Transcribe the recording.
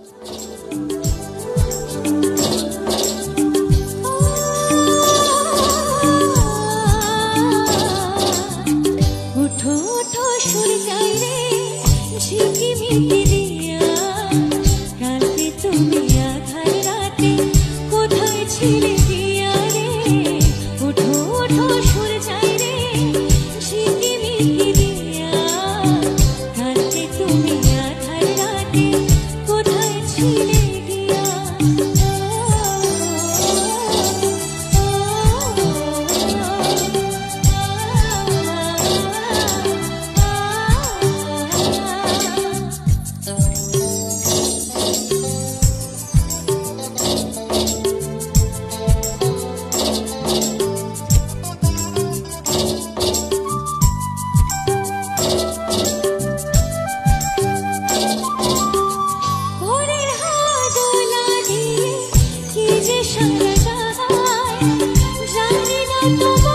ওঠো ওঠো সুর যাই রে। ঝিকিমিকি Thank you.